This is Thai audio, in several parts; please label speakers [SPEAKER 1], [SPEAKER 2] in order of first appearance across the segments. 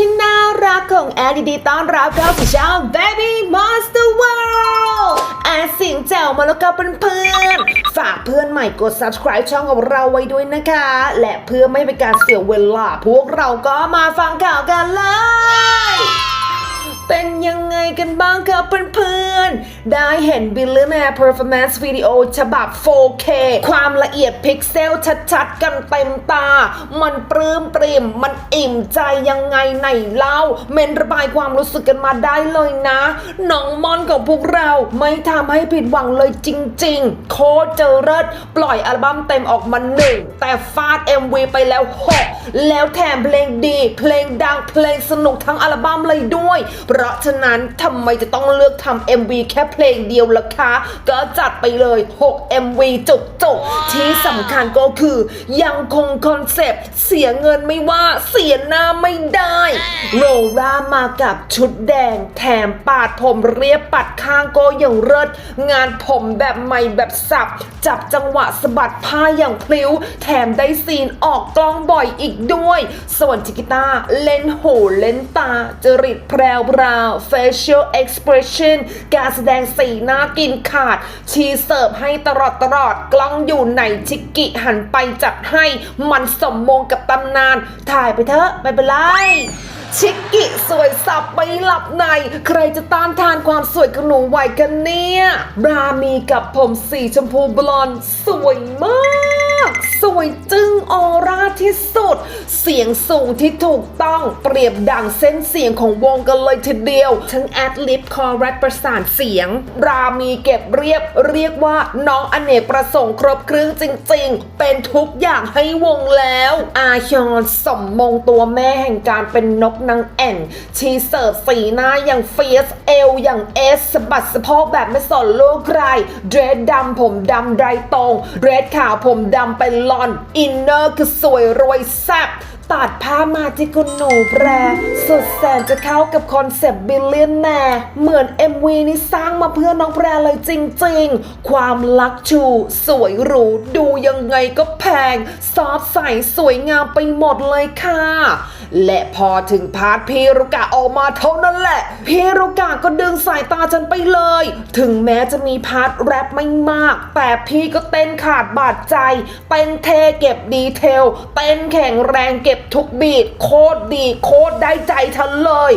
[SPEAKER 1] ที่น่ารักของแอร์ดีๆต้อนรับเข้าสู่ช่อง Baby Monster World แอร์สิงแจวมาแล้วก็เป็นเพื่อนๆฝากเพื่อนใหม่กด subscribe ช่องของเราไว้ด้วยนะคะ และเพื่อไม่เป็นการเสียเวลา พวกเราก็มาฟังข่าวกันเลย เป็นยังไงกันบ้างครับเพื่อนๆ ได้เห็น Billionaire Performance Video ฉบับ 4K ความละเอียดพิกเซลชัดๆ กันเต็มตา มันปลื้มปริ่มมันอิ่มใจยังไงไหนเล่า เมนระบายความรู้สึกกันมาได้เลยนะ น้องมอนของพวกเราไม่ทำให้ผิดหวังเลยจริงๆ โคเจอเลิศปล่อยอัลบั้มเต็มออกมาหนึ่งแต่ฟาด MV ไปแล้วหกแล้วแถมเพลงดี เพลงดังเพลงสนุกทั้งอัลบั้มเลยด้วย เพราะฉะนั้นทำไมจะต้องเลือกทำ MV แค่เพลงเดียวล่ะคะก็จัดไปเลย 6 MV จุกจุกๆที่สำคัญก็คือ ยังคงคอนเซปต์เสียเงินไม่ว่าเสียหน้าไม่ได้โรรามากับชุดแดง แถมปาดผมเรียบปัดข้างก็อย่างเลิศงานผมแบบใหม่แบบสับ จับจังหวะสะบัดผ้าอย่างพลิ้ว แถมได้ซีนออกกล้องบ่อยอีกด้วย ส่วนจิกิต้าเล่นหูเล่นตา จริตแพรวพราว facial expression การแสดงสีหน้ากินขาด ชีเสิร์ฟให้ตลอดตลอดกล้องอยู่ไหนชิกกิหันไปจัดให้มันสมมงกับตำนาน ถ่ายไปเถอะไม่เป็นไรชิกกิสวยสับไม่หลับใน ใครจะต้านทานความสวยของหนูไหวกันเนี่ยรามีกับผมสีชมพูบลอนด์สวยมาก สวยจึงออร่า ที่สุด เสียงสูงที่ถูกต้องเปรียบดังเส้นเสียงของวงกันเลยทีเดียว ทั้งแอดลิปคอแรปประสานเสียง รามีเก็บเรียบเรียกว่าน้องอเนกประสงค์ครบเครื่องจริง ๆ เป็นทุกอย่างให้วงแล้ว อาฮอนสมมงตัวแม่แห่งการเป็นนกนางแอ่น ชีเสิร์ฟสีหน้าอย่างเฟียสเอลอย่างเอสสะบัดสะโพกแบบไม่สนลูกใครเดรสดำผมดำไรตรงเดรสขาวผมดำเป็นลอน อินเนอร์คือสวยรวยแซ่บตัดผ้ามาที่คุณหนูแพรสุดแสนจะเข้ากับคอนเซปต์บิลเลียนแนร์เหมือน MV นี้สร้างมาเพื่อน้องแพรเลยจริงๆ ความลักชู สวยหรู ดูยังไงก็แพง ซอฟใสสวยงามไปหมดเลยค่ะ และพอถึงพาร์ทพีรุกะออกมาเท่านั้นแหละพีรุกะก็ดึงสายตาฉันไปเลย ถึงแม้จะมีพาร์ทแรปไม่มาก แต่พี่ก็เต้นขาดบาดใจ เต้นเทเก็บดีเทล เต้นแข็งแรงเก็บทุกบีทโคตรดีโคตรได้ใจฉันเลย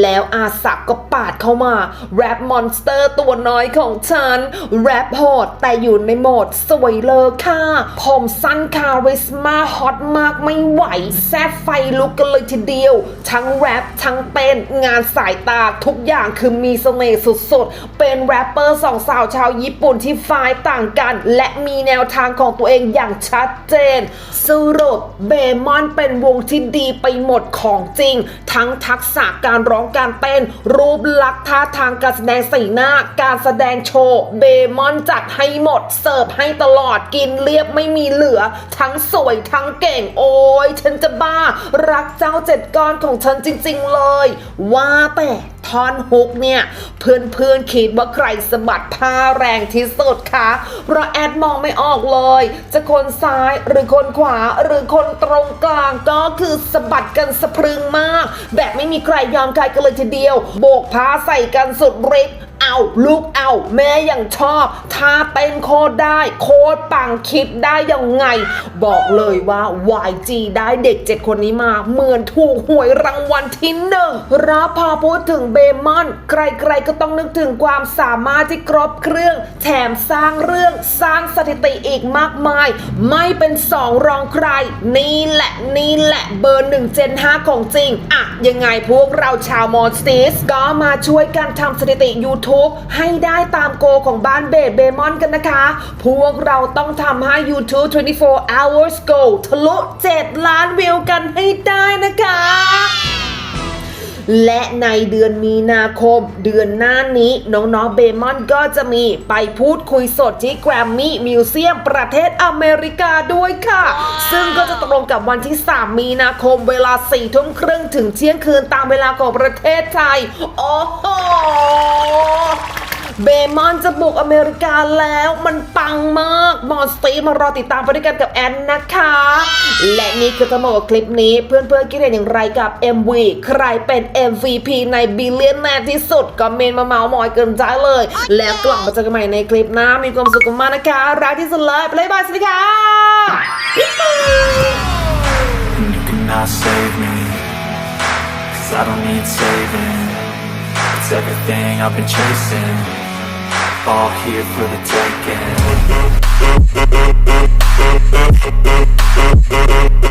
[SPEAKER 1] แล้วอาสักก็ปาดเข้ามาแรปมอนสเตอร์ตัวน้อยของฉันแรปโหดแต่อยู่ในโหมดสวยเลยค่ะผมสั้นคาริสมาฮอตมากไม่ไหวแซบไฟลุกกันเลยทีเดียว ทั้งแรปทั้งเต้นงานสายตาทุกอย่างคือมีเสน่ห์สุดๆ เป็นแรปเปอร์สองสาวชาวญี่ปุ่นที่ฝ่ายต่างกัน และมีแนวทางของตัวเองอย่างชัดเจนสรุปเบมอนเป็นวงที่ดีไปหมดของจริง ทั้งทักษะการร้องการเต้น รูปลักษณ์ท่าทางการแสดงสีหน้า การแสดงโชว์เบมอนจัดให้หมด เสิร์ฟให้ตลอดกินเรียบไม่มีเหลือ ทั้งสวยทั้งเก่งโอ้ยฉันจะบ้ารักเจ้าเจ็ดก้อนของฉันจริง ๆ เลย ว่าแต่ท่อนฮุกเนี่ย เพื่อนๆคิดว่าใครสะบัดผ้าแรงที่สุดคะเพราะแอดมองไม่ออกเลย จะคนซ้ายหรือคนขวาหรือคนตรงกลางก็คือสะบัดกันสะพรึงมาก แบบไม่มีใครยอมใครกันเลยทีเดียว โบกผ้าใส่กันสุดฤทธิ์ เอาลูกเอาแม่ยังชอบท่าเต้นโคตรได้ โคตรปังคิดได้ยังไง บอกเลยว่า YG ได้เด็กเจ็ดคนนี้มา เหมือนถูกหวยรางวัลที่หนึ่งรับพอพูดถึงเบมอน ใครๆก็ต้องนึกถึงความสามารถที่ครบเครื่อง แถมสร้างเรื่องสร้างสถิติอีกมากมาย ไม่เป็นสองรองใคร นี่แหละนี่แหละเบอร์หนึ่งเจนห้าของจริงอะยังไงพวกเราชาวมอสติสก็มาช่วยกันทำสถิติ YouTube ให้ได้ตามโกของบ้านเบดเบมอนกันนะคะ พวกเราต้องทำให้ YouTube 24 hours go ทะลุ 7 ล้านวิวกันให้ได้นะคะและในเดือนมีนาคม เดือนหน้านี้น้องๆเบมอนก็จะมีไปพูดคุยสดที่แกรมมี่มิวเซียมประเทศอเมริกาด้วยค่ะ ซึ่งก็จะตรงกับวันที่ 3 มีนาคมเวลา4ทุ่มครึ่งถึงเที่ยงคืนตามเวลาของประเทศไทย โอ้โห เบมอนจะบุกอเมริกาแล้วมันปังมากมอซีมารอติดตามไปด้วยกันกับแอนนะคะ และนี่คือทั้งหมดของคลิปนี้เพื่อนๆคิดเห็นอย่างไรกับ MV ใครเป็น MVP ในบิลเลียนแนที่สุดก็เมนมาเมาส์มอยเกินใจเลย แล้วกลับมาเจอกันใหม่ในคลิปหน้ามีความสุขกันมากนะคะ รักที่สุดเลยบ๊ายบายสวัสดีค่ะ
[SPEAKER 2] you cannot save me Cause I don't need saving Everything I've been chasing. All here for the taking